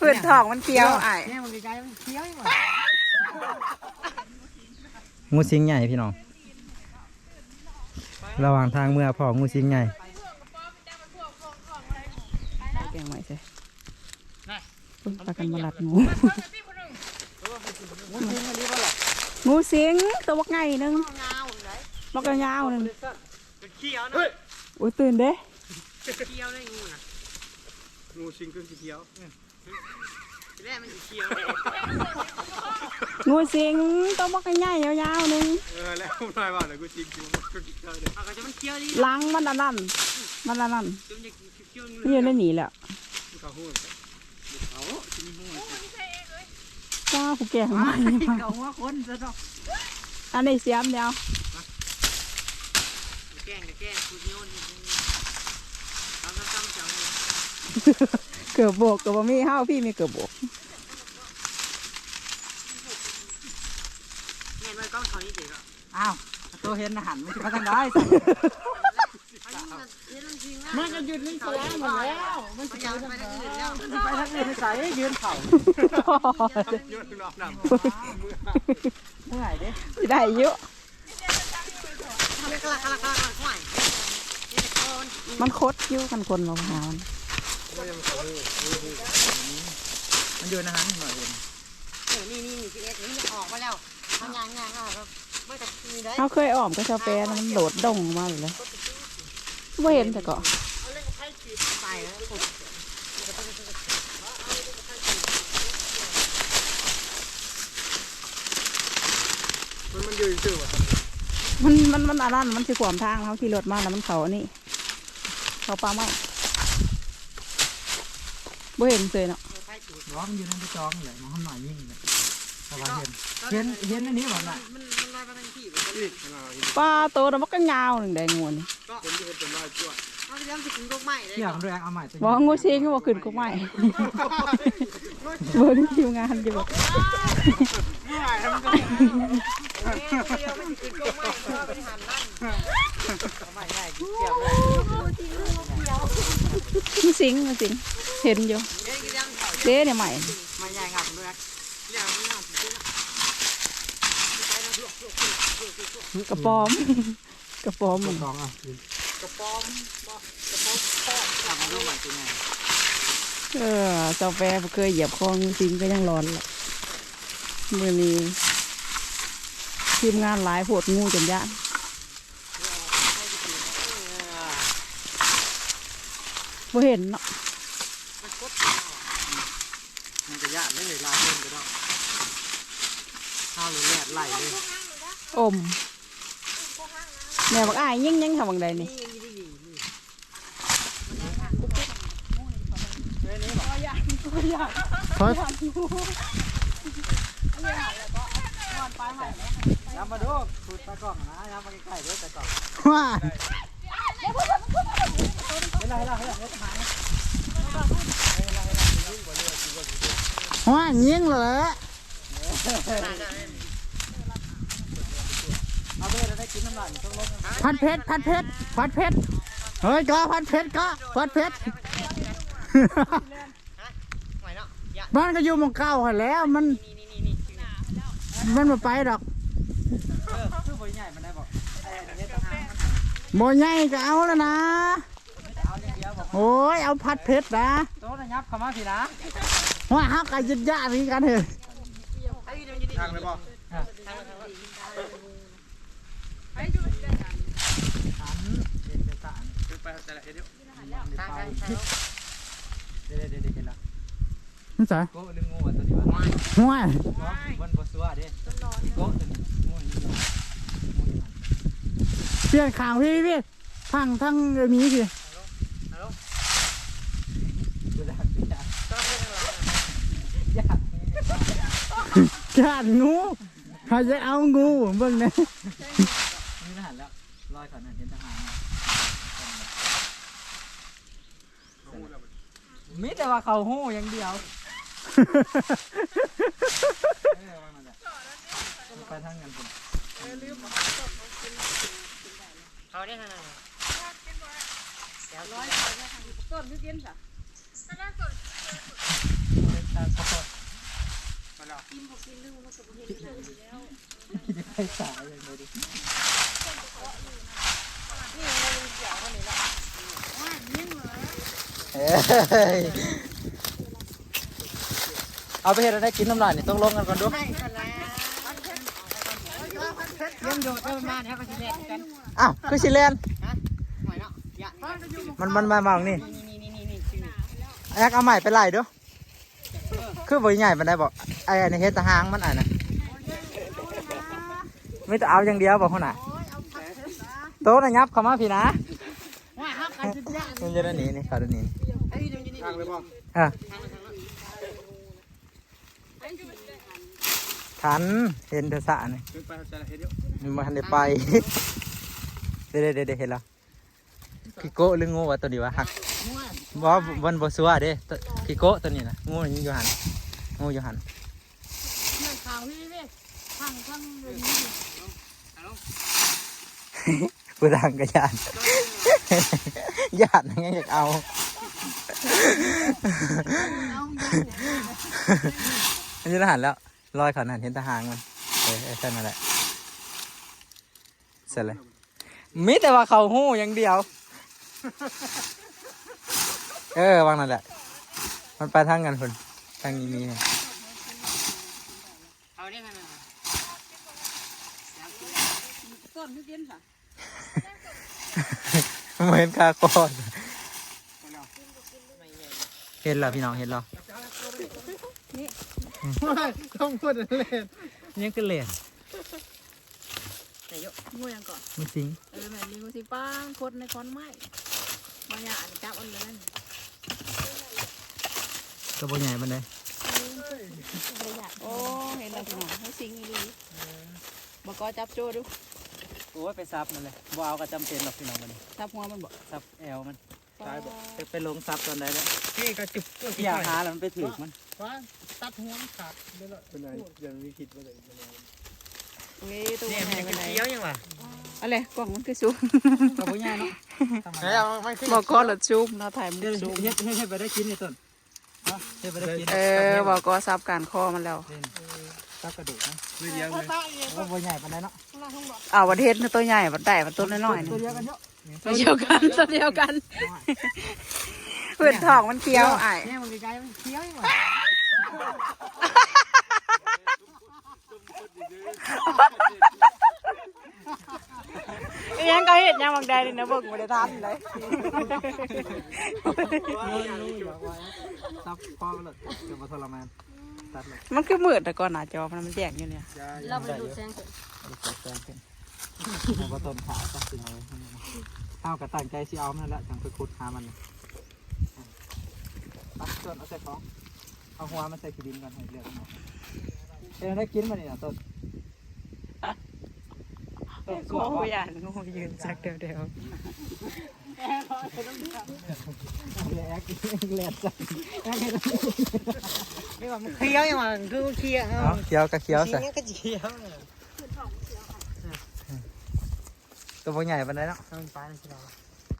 เปิดทองมันเปรี้ยวอ้ายเนี่ยมันไกลๆมันเคี้ยวอยู่ว่ะงูสิงใหญ่พี่น้อง ระหว่างทางเมื่อพองูสิงใหญ่แกงไว้ใช่เพิ่งพากันมาลัดงูงูสิงตัวบักไงหนึงบักยาวๆหนึงเคี้ยวนะอุ้ยตื่นเด้เคี้ยวได้งูนะ งูสิงคือสีเขียวทีแรกมันสิเคี้ยวงูสิงตัวบักใหญ่ๆยาวๆหนึงเออแล้วนายว่าแต่กูสิงคือมันก็เขียวเลยเอาก็จะมันเคี้ยวดิหลังมันอันนั่นมันอันนั่นจนจะเคี้ยวงูมันอยู่ในหนีแหล้วเขาหูจ้าผู้แก่ของมันเขาว่าคนซะดอกอันนี้เสียมเดียวแกล้งกับแกล้งคุณโยนทำซ้ำๆจังเลย เกือบโบกเกือบบ่มีเฮาพี่มีเกือบโบกเห็นมันกล้องเขานี่สิก็อ้าวตัวเห็นอาหารมันจะมาทางได้มันก็ยืนนิ่งสลาหมดแล้ว มันจะไปทางอื่นแล้วไปทางอื่นไม่ใส่ยืนเข่ายืนนอนนำเมื่อยเด้สิได้เยอะทำให้กระลักกระลักกระลักห่วยนี่ตะโกนมันคดอยู่กันคนมาหามัน มันอยู่นอาหารหน่อยเองเออนี่นี่นี่พี่เอ็กซ์นี่ออกมาแล้วทำงานงานก็ไม่แต่มีได้เฮาเคยอ้อมก็ชาวแปนมันโดดดงมาเลยเลยบ่เห็นแต่ก็เอาเล่นกับไพ่ขีดใส่แล้วผมมันมันอยู่ซื่อว่ะมันมันมันอันนั้นมันสิขวามทางเขาขี่รถมาแล้วมันเขาอันนี้เขาปลาไม้ บ่เห็นเลยเนาะไพ่ขีดร้องอยู่ในกระจองใหญ่มันข้างหน่อยยิ่งเลยเพราะว่าเห็นเห็นเห็นอันนี้หมดละมันมันลอยมาทางที่มันก็เลยปลาโตแล้วมันก็ยาวหนึ่งได้งูนี่ผมจะเห็นเป็นรอยจ้วเอาไปเลี้ยงสิกินลูกไม้เลยเกี่ยวกับเรื่องเอาใหม่ตัวบอกว่างูสิงก็บอกขึ้นก็ไม่เบอร์ที่ทีมงานจะบอกเลี้ยงมันสิกินลูกไม้ก็ไปหันนั่นใหม่ง่ายเกี่ยวเลยงูสิงงูสิง เห็นอยู่เลี้ยงกินยังเขาเด้เนี่ยใหม่ไม่ใหญ่งับด้วยเลี้ยงมันงับจริงกระป๋อม กระป๋อมมันสองอะกระป๋อมกระป๋อมทอดทำรูปใหม่ตัวไงเออเจ้าแปรบ่เคยเหยียบคองูสิงก็ยังร้อนละมือนี้ทีมงานหลายโพดงูจนย่านบ่เห็นเนาะมัน กดมันจะยากไม่เลยลาเพิ่มก็ได้ข้าวหรือแรดไหลเลยอมแม่บอกอ้ายยิ่งยิ่งทำบังใดนี่นี่ยังดีดีเฮ้ยย้ำมาดูขุดตะกล่องนะย้ำมาใกล้ๆด้วยตะกล่องว้าเฮ้ยเฮ้ยเฮ้ยเฮ้ยว้ายิงเลยเอาไปเลยได้กินน้ำลายต้องลงพัดเพชรพัดเพชรพัดเพชรเฮ้ยก็พัดเพชรก็พัดเพชรหน่อยเนาะอย่ามันก็อยู่หมองเก่าหันแล้วมันนี่นี่นี่นี่มันมาไปดอกเออคือบ่ใหญ่มันได้บอกไอ้เนี่ยตะหางโมใหญ่ก็เอาแล้วนะเอาอย่างเดียวบอกโอ้ยเอาพัดเพชรนะโต๊ะนะ ยับเข้ามาพี่นะว่าฮักกันยัดยาทีกันเถอะไอ้ยังดีทางเลยบ่ทางทางอันเด็ดตาไปแต่ละเดี๋ยวทางทางเดี๋ยวเดี๋ยวเดี๋ยวเห็นละนี่ใส่โก้ลืมงูตัวนี้ว่าห้วยมันบ่ซัวเด้โกตัวนี้งูเปลี่ยนขาวพี่พี่ทางทางนี้สิ ฮัลโหลดูดักดูดักต้องเล่นอะไรยาก จานงูเขาจะเอางูเบิ่งเนี่ยนี่ทหารแล้วลอยขันเห็นทหารมิแต่ว่าเขาหู้อย่างเดียวไปทางเงินผมเขาได้ทางไหนเดี๋ยวร้อยต้น คือกินจ้ะไข่สายอย่างเดียวดิเอ้ยเอาไปเห็ดอะไรกินน้ำลายนี่ต้องลงกันก่อนดูยังโดดได้ประมาณนี้ก็สิแล่นกันอ้าวคือสิเลนหน่อเนาะอย่ามันมันมามางนี้นี่นี่นี่นี่นี่นี่แอกเอาใหม่ไปไล่ดู คือบ่ใหญ่ปานใดบอกไอ้อันนี้เฮ็ดแตะหางมันอะนะไม่ต้องเอาอย่างเดียวบอกคนน่ะโต๊ะน่ะยับเข้ามาพี่นะว่าฮักกันสุดยอดมันจะได้หนีนี่เขาได้หนีไอ้ยอยู่นี่ทางเลยบ่อะทันเห็นเดอะสะนี่ขึ้นไปจะเห็นอยู่มันบ่ทันได้ไปเดี๋ยวเดี๋ยวเดี๋ยวเห็นแล้วพี่โก้หรืองูวะตัวนี้วะหักบ่วันบ่ซัวเด้ตัวพี่โก้ตัวนี้นะงูนี่อยู่หัน งูอยู่หันนั่งข่าวนี่เว้ยทางทางนี้กูดังกระยานยานยังไงอยากเอาเอามันจะหันแล้วลอยเขาหันเห็นทหารมันเออเออแค่นั้นแหละเสร็จเลยมีแต่ว่าเขาหู้อย่างเดียว เออวางนั่นแหละ มันไปทางกันคน ทางนี้มีเนี่ยเอาได้กันต้นที่เตี้ยนค่ะเหมือนคาโคอนเห็นแล้วพี่น้องเห็นแล้วต้องพูดอะไรยังก็เล่นงูยังก่อนไม่จริงเออแม่นี่งูสิป้างคดในคอนไม้มาหยาอันจับอันนั้ นก็บ่ใหญ่มันเลยโอ้เห็นแล้วพี่น้องให้สิงดีบอกก็จับโจดูโอ้ยไปซับมันเลยบ่เอาก็จำเป็นหรอกพี่น้องมันจับหัวมันบอกซับแอลมันตายบอกไปไปลงซับตอนใดแล้วนี่ก็จุบอยากหาแล้วมันไปถือมันว่าตัดหัวขาดได้ละเป็นไรยังไม่คิดว่าเลยนี่ตัวเนี่ยใหมันญ่ไปจะไหนเคี้ยวยังวะอะไรกล่องมันคือซูมก็บ่ใหญ่เนาะแล้วมันขึ้นบอกก็หลดซูมนะถ่ายมุเฮ็กดซูมเฮ็ดเฮ็ดเฮ็ดไปได้กินนี่ต้น เนาะเฮ็ดไปได้กินเออบอกก็ซับการคอมันแล้วซับกระดูกนะไม่เดียวเลยว่าบ่ใหญ่ปานใดเนาะอ้าววันเทศตัวใหญ่วันใหญ่วันต้นน้อยๆตัวนี่เดียวกันเนาะตัวเดียวกันตัวเดียวกันเพื่อนทองมันเคี้ยวอ้ายเนี่ยมันไกลๆมันเคี้ยวยังวะอิหยังก็เห็นยังบางแดงนี่นะเบิ่งบ่ได้ทันเลยซับพอเลยเดี๋ยวมาทรมานตัดเลยมันคือมืดแต่ก่อนหน้าจอมันมันแจ้งอยู่เนี่ยเราไปดูแสงเอาไปแซงขึ้นเอาต้นขาตัดสินเอาเอากระตั้งใจสิเอามันแหละจังไปขุดหามันตัดต้นเอาใส่ของเอาหัวมันใส่ขี้ดินก่อนให้เลือดมันออกเอ้ยได้กินมันนี่นะต้น โอ้บยานงูยืนสักเดียวเดียวแหลกแหลกจักไม่ว่ามันเคี้ยวยังไงคือเคี้ยวเคี้ยวก็เคี้ยวเคี้ใส่ยวก็เคี้ยวตัวใหญ่ปานใดเนาะ